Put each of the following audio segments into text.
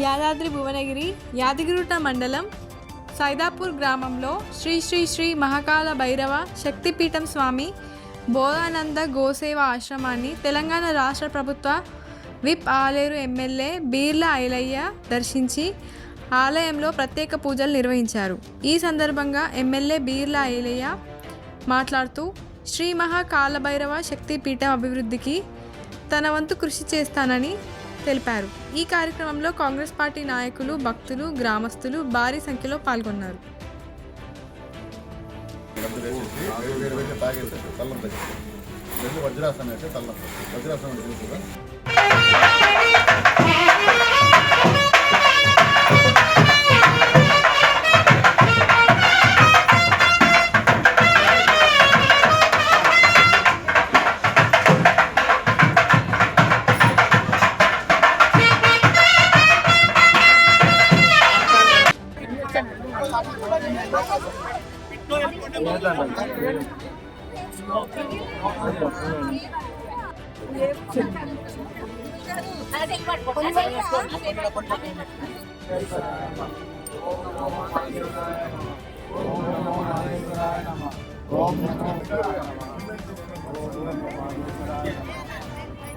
యాదాద్రి భువనగిరి యాదగిరిగుట్ట మండలం సైదాపూర్ గ్రామంలో శ్రీ శ్రీ శ్రీ మహాకాల భైరవ శక్తిపీఠం స్వామి బోధానంద గోసేవ ఆశ్రమాన్ని తెలంగాణ రాష్ట్ర ప్రభుత్వ విప్ ఆలేరు ఎమ్మెల్యే బీర్ల ఐలయ్య దర్శించి ఆలయంలో ప్రత్యేక పూజలు నిర్వహించారు. ఈ సందర్భంగా ఎమ్మెల్యే బీర్ల ఐలయ్య మాట్లాడుతూ శ్రీ మహాకాలభైరవ శక్తిపీఠం అభివృద్ధికి తన వంతు కృషి చేస్తానని తెలిపారు ఈ కార్యక్రమంలో కాంగ్రెస్ పార్టీ నాయకులు భక్తులు గ్రామస్తులు భారీ సంఖ్యలో పాల్గొన్నారు వజ్రాసనం అయితే తల్లం వజ్రాసనం తెలుసు కదా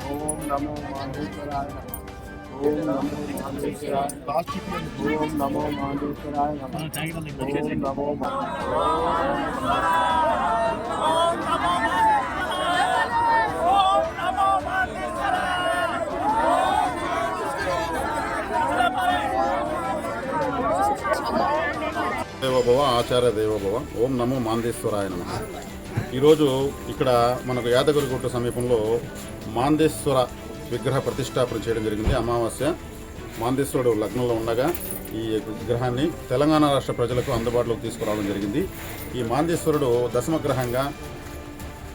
ఓం నమో మాండేశ్వరాయ ఓం నమో ఓం నమో ఓం నమో ఆచార్య దేవభవ ఓం నమో మాందేశ్వరాయ నమ. ఈరోజు ఇక్కడ మనకు యాదగిరిగుట్ట సమీపంలో మాందేశ్వర విగ్రహ ప్రతిష్టాపన చేయడం జరిగింది. అమావాస్య మాందేశ్వరుడు లగ్నంలో ఉండగా ఈ విగ్రహాన్ని తెలంగాణ రాష్ట్ర ప్రజలకు అందుబాటులోకి తీసుకురావడం జరిగింది. ఈ మాందేశ్వరుడు దశమగ్రహంగా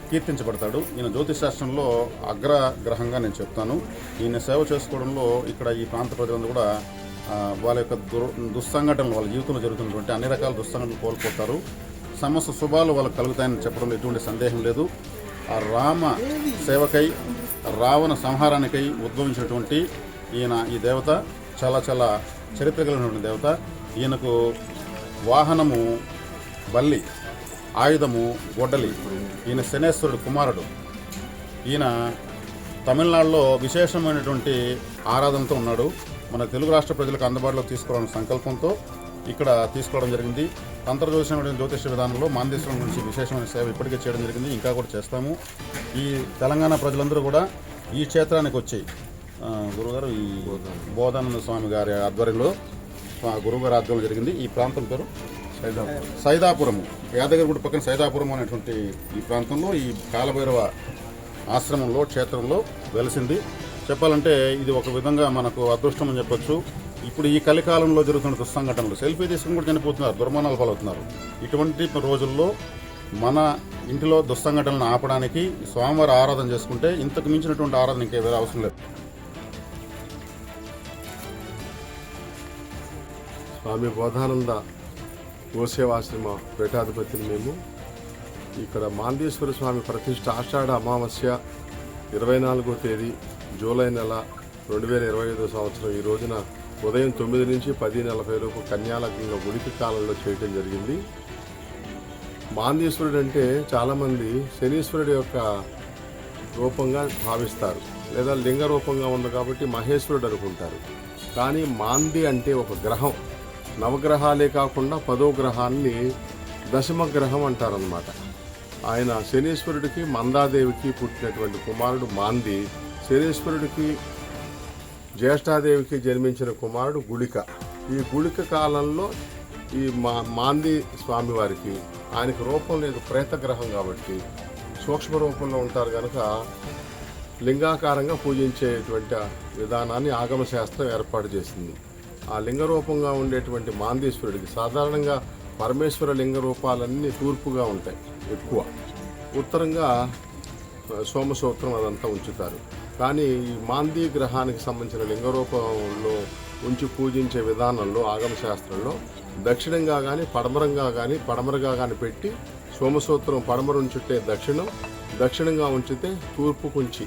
కీర్తించబడతాడు. ఈయన జ్యోతిశాస్త్రంలో అగ్ర గ్రహంగా నేను చెప్తాను. ఈయన సేవ చేసుకోవడంలో ఇక్కడ ఈ ప్రాంత ప్రజలందరూ కూడా వాళ్ళ యొక్క దుర్ దుస్సంఘటనలు వాళ్ళ జీవితంలో జరుగుతున్నటువంటి అన్ని రకాల దుస్సంఘటనలు కోల్పోతారు. సమస్త శుభాలు వాళ్ళకు కలుగుతాయని చెప్పడంలో ఎటువంటి సందేహం లేదు. ఆ రామ సేవకై రావణ సంహారానికై ఉద్భవించినటువంటి ఈయన ఈ దేవత చాలా చాలా చరిత్ర కలిగినటువంటి దేవత. ఈయనకు వాహనము బల్లి ఆయుధము గొడ్డలి ఈయన శనేశ్వరుడు కుమారుడు. ఈయన తమిళనాడులో విశేషమైనటువంటి ఆరాధనతో ఉన్నాడు. మన తెలుగు రాష్ట్ర ప్రజలకు అందుబాటులో తీసుకురావడం సంకల్పంతో ఇక్కడ తీసుకోవడం జరిగింది. అంతర్జోషమైన జ్యోతిష విధానంలో మాందేశ్వరం గురించి విశేషమైన సేవ ఇప్పటికే చేయడం జరిగింది. ఇంకా కూడా చేస్తాము. ఈ తెలంగాణ ప్రజలందరూ కూడా ఈ క్షేత్రానికి వచ్చి గురుగారు ఈ బోధానంద స్వామి గారి ఆధ్వర్యంలో గురువుగారి ఆధ్వర్యంలో జరిగింది. ఈ ప్రాంతం పేరు? సైదాపురము. యాదగిరిగుట్ట పక్కన సైదాపురం అనేటువంటి ఈ ప్రాంతంలో ఈ కాలభైరవ ఆశ్రమంలో క్షేత్రంలో వెలిసింది. చెప్పాలంటే ఇది ఒక విధంగా మనకు అదృష్టం అని చెప్పొచ్చు. ఇప్పుడు ఈ కలికాలంలో జరుగుతున్న దుస్సంఘటనలు సెల్ఫీ తీసుకుని కూడా చనిపోతున్నారు దుర్మరణాలు పాలవుతున్నారు. ఇటువంటి రోజుల్లో మన ఇంటిలో దుస్సంఘటనలను ఆపడానికి స్వామివారి ఆరాధన చేసుకుంటే ఇంతకు మించినటువంటి ఆరాధన ఇంకే వేరే అవసరం లేదు. స్వామి బోధానంద గోసేవాశ్రమ పీఠాధిపతిని మేము ఇక్కడ మాందేశ్వర స్వామి ప్రతిష్ట ఆషాఢ అమావాస్య ఇరవై నాలుగో తేదీ జూలై నెల రెండు వేల ఇరవై ఐదో సంవత్సరం ఈ రోజున ఉదయం తొమ్మిది నుంచి పది నలభై లోపు కన్యాలగ్నంలో గుడికి కాలంలో చేయటం జరిగింది. మాందేశ్వరుడు అంటే చాలామంది శనీశ్వరుడు యొక్క రూపంగా భావిస్తారు. లేదా లింగ రూపంగా ఉంది కాబట్టి మహేశ్వరుడు అనుకుంటారు. కానీ మాంది అంటే ఒక గ్రహం. నవగ్రహాలే కాకుండా పదో గ్రహాన్ని దశమ గ్రహం అంటారనమాట ఆయన శనీశ్వరుడికి మందాదేవికి పుట్టినటువంటి కుమారుడు మాంది శనీశ్వరుడికి జ్యేష్ఠాదేవికి జన్మించిన కుమారుడు గుళిక. ఈ గుళిక కాలంలో ఈ మా మాంది స్వామివారికి ఆయనకు రూపం లేదు ప్రేతగ్రహం కాబట్టి సూక్ష్మ రూపంలో ఉంటారు కనుక లింగాకారంగా పూజించేటువంటి విధానాన్ని ఆగమ శాస్త్రం ఏర్పాటు చేసింది. ఆ లింగ రూపంగా ఉండేటువంటి మాందేశ్వరుడికి సాధారణంగా పరమేశ్వర లింగ రూపాలన్నీ తూర్పుగా ఉంటాయి ఎక్కువ. ఉత్తరంగా సోమసూత్రం అదంతా ఉంచుతారు. కానీ ఈ మాందీ గ్రహానికి సంబంధించిన లింగ రూపంలో ఉంచి పూజించే విధానంలో ఆగమ శాస్త్రంలో దక్షిణంగా కానీ పడమరంగా కానీ పడమరగా కానీ పెట్టి సోమసూత్రం పడమర చుట్టే దక్షిణం దక్షిణంగా ఉంచితే తూర్పు కుంచి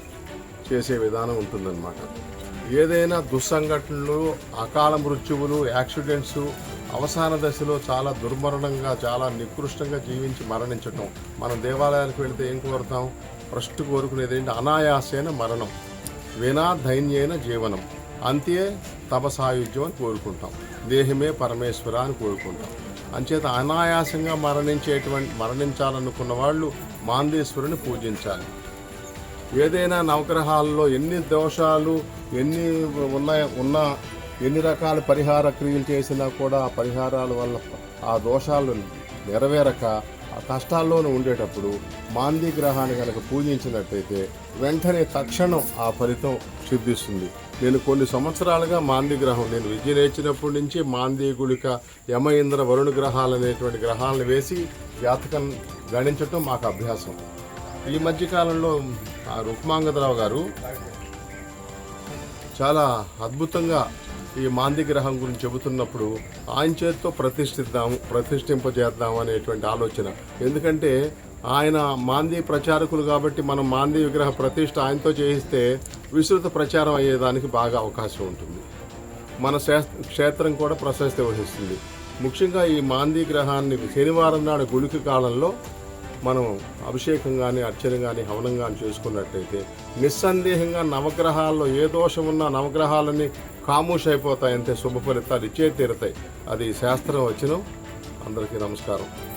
చేసే విధానం ఉంటుందన్నమాట. ఏదైనా దుస్సంఘటనలు అకాల మృత్యువులు యాక్సిడెంట్స్ అవసాన దశలో చాలా దుర్మరణంగా చాలా నికృష్టంగా జీవించి మరణించటం. మనం దేవాలయాలకు వెళితే ఏం కోరుతాం? ఫస్ట్ కోరుకునేది ఏంటి అనాయాసేన మరణం వినా దైన్యైన జీవనం. అంతే తపసాయుధ్యం అని కోరుకుంటాం. దేహమే పరమేశ్వర అని కోరుకుంటాం. అంచేత అనాయాసంగా మరణించేటువంటి మరణించాలనుకున్న వాళ్ళు మాందేశ్వరుని పూజించాలి. ఏదైనా నవగ్రహాల్లో ఎన్ని దోషాలు ఎన్ని ఉన్నాయ ఉన్నా ఎన్ని రకాల పరిహార క్రియలు చేసినా కూడా ఆ పరిహారాల వల్ల ఆ దోషాలు నెరవేరక కష్టాల్లోనూ ఉండేటప్పుడు మాంది గ్రహాన్ని కనుక పూజించినట్టయితే వెంటనే తక్షణం ఆ ఫలితం సిద్ధిస్తుంది. నేను కొన్ని సంవత్సరాలుగా మాంది గ్రహం నేను విద్య నేర్చినప్పటి నుంచి మాంది గుళిక యమ ఇంద్ర వరుణ గ్రహాలు అనేటువంటి గ్రహాలను వేసి జాతకం గణించటం మాకు అభ్యాసం. ఈ మధ్యకాలంలో ఆ రుక్మాంగదరావు గారు చాలా అద్భుతంగా ఈ మాంది గ్రహం గురించి చెబుతున్నప్పుడు ఆయన చేతితో ప్రతిష్ఠిద్దాము ప్రతిష్ఠింపజేద్దాం అనేటువంటి ఆలోచన. ఎందుకంటే ఆయన మాంది ప్రచారకులు కాబట్టి మనం మాంది విగ్రహ ప్రతిష్ఠ ఆయనతో చేయిస్తే విస్తృత ప్రచారం అయ్యేదానికి బాగా అవకాశం ఉంటుంది. మన క్షేత్రం కూడా ప్రశస్తి వహిస్తుంది. ముఖ్యంగా ఈ మాంది గ్రహాన్ని శనివారం నాడు గుడికి కాలంలో మనం అభిషేకం కానీ అర్చన కానీ హవనం కానీ చేసుకున్నట్టయితే నిస్సందేహంగా నవగ్రహాల్లో ఏ దోషం ఉన్నా నవగ్రహాలని ఖామూష్ అయిపోతాయి అంతే శుభ ఫలితాలు ఇచ్చే తీరుతాయి. అది శాస్త్రం వచ్చిన. అందరికీ నమస్కారం.